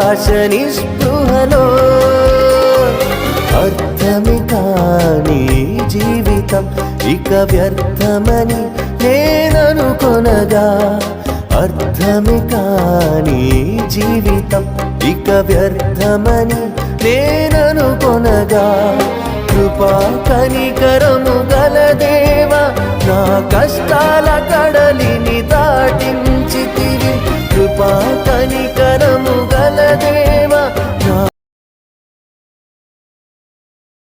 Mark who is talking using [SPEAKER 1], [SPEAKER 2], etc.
[SPEAKER 1] నిరాశ నిస్పృహలో అర్థమి కాని జీవితం ఇక వ్యర్థమని నేననుకొనగా అర్థమి కాని జీవితం ఇక వ్యర్థమని నేననుకొనగా కృపా కనికరము గలదేవ నా కష్టాల కడలిని దాటించితివి. కృపా కనికరము